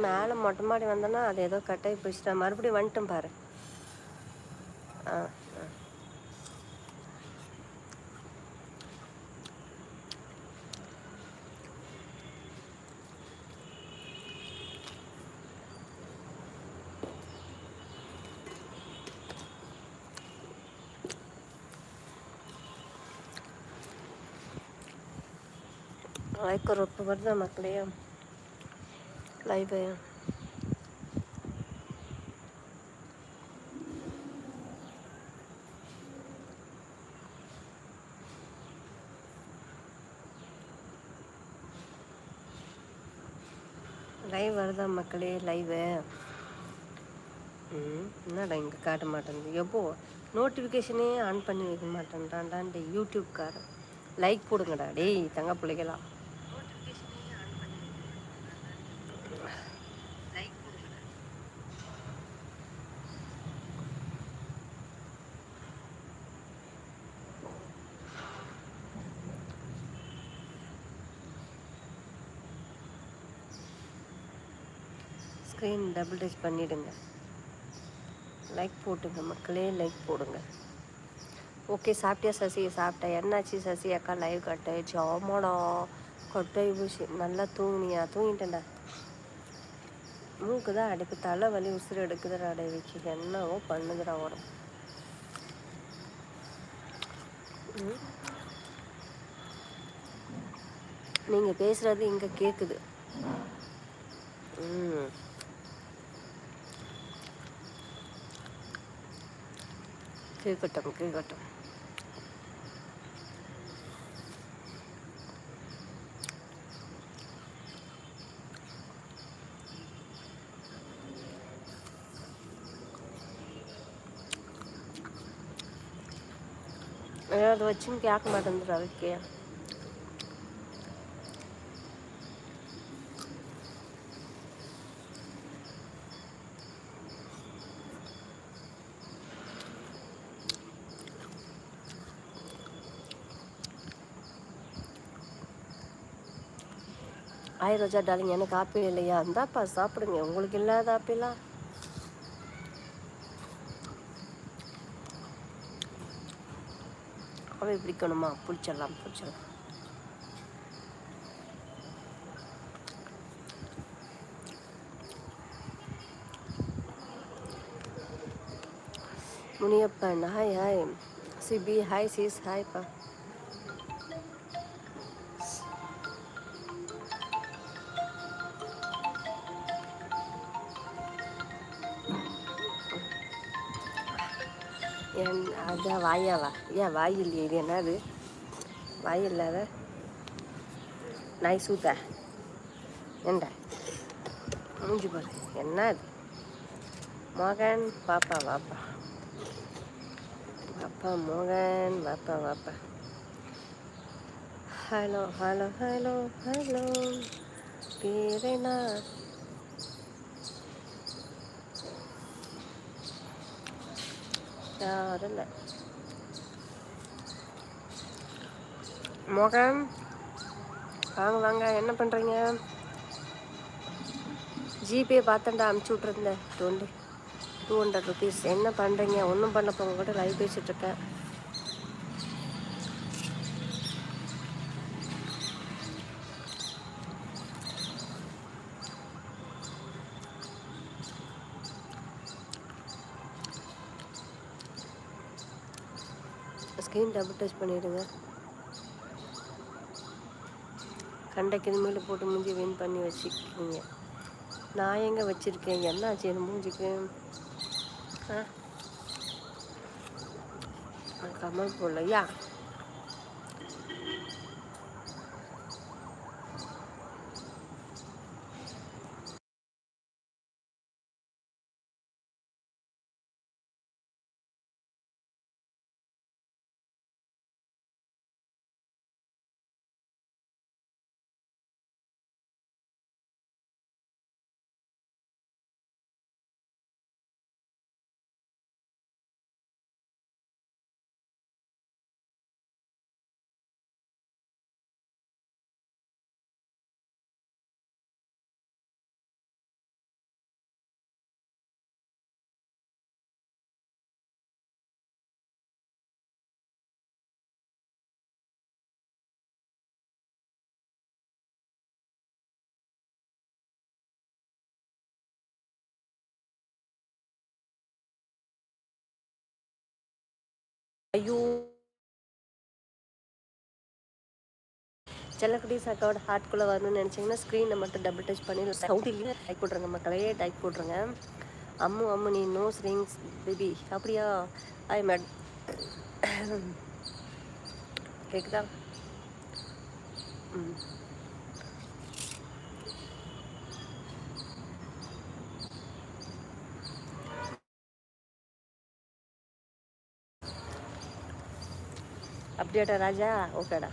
மேலே மொட்டை மாடி வந்தேன்னா அது ஏதோ கட்டாயி போச்சுட்டா மறுபடியும் வந்துட்டேன் பாரு ஆ ஆ ಲೈಕ್ ರೊಟ್ಟು ಬರ್ದ ಮಕ್ಕಳಿಗೆ லைவு லைவ் வருதா மக்களே? லைவு ம் என்னடா இங்கே காட்ட மாட்டேங்குது? எப்போ நோட்டிஃபிகேஷனே ஆன் பண்ணி வைக்க மாட்டேன்டான்டா யூடியூப்காரன் லைக் போடுங்கடா. டேய் தங்க பிள்ளைகளாம் ஸ்க்ரீன் டபுள் டச் பண்ணிவிடுங்க லைக் போட்டுங்க மக்களே லைக் போடுங்க. ஓகே சாப்பிட்டியா சசி? சாப்பிட்டேன் என்னாச்சு சசி? அக்கா லைவ் கட்டாயிடுச்சு ஆமாடா. கொட்டை போச்சு. நல்லா தூங்கினியா? தூங்கிட்டேன்டா. மூக்கு தான் அடைப்பு. தலை வலி உசுறு எடுக்குதுடா அடைவிக்கு என்னவோ பண்ணுதுடா உரம் நீங்கள் பேசுகிறது இங்கே கேட்குது ம். கேட்கட்டும் கேட்கட்டும் ஏதாவது வச்சும் கேட்க மாட்டேங்குது அதுக்கே ஆய் ரோஜா டாலிங் எனக்கு ஆப்பிள் இல்லையா? இருந்தாப்பா சாப்பிடுங்க. உங்களுக்கு இல்லாத ஆப்பிளா? அவை பிடிக்கணுமா பிடிச்சிடலாம் பிடிச்சிடலாம். Muniyappan hi hi Sibi hi cheese ஹாய்ப்பா என் அதான் வாயாவா? ஏன் வாய் இல்லையே இது என்னது? வாய் இல்லாத நாய் சூத்த? என்ன மூஞ்சி பாரு. என்ன அது? மோகன் பாப்பா வாப்பா. வாப்பா மோகன் வாப்பா வாப்பா. Hello hello hello hello. பேரனா யாரும் இல்லை மோகன் வாங்க வாங்க என்ன பண்ணுறீங்க ஜிபே பார்த்தேன்டா அமுச்சு விட்ருந்தேன் டுவெண்ட்டி டூ ஹண்ட்ரட் ருபீஸ் என்ன பண்ணுறீங்க ஒன்றும் பண்ண போங்க கூட லைவ் பேசிகிட்ருக்கேன் ஸ்க்ரீன் டபுள் டச் பண்ணிவிடுங்க கண்டைக்கு மேலே போட்டு மூஞ்சி வின் பண்ணி வச்சுக்கிங்க. நான் எங்கே வச்சுருக்கேன்? என்ன ஆச்சு? என் மூஞ்சிக்கு? ஆ? கமல் போடலையா ஐயோ செல்லக்குட்டீஸ் அக்காவோட ஹார்ட்குள்ளே வரணும்னு நினச்சிங்கன்னா ஸ்க்ரீனை மட்டும் டபுள் டச் பண்ணி சவுண்ட் இல்லையே டைக் போட்டுருங்க மக்களே டைக் போட்டுருங்க. அம்மு அம்மு நீ நோஸ் ரிங்ஸ் பேபி அப்படியா? ஐ மேட் கேக்குதா? ம். అప్డేటా రాజా? ఓకేడా.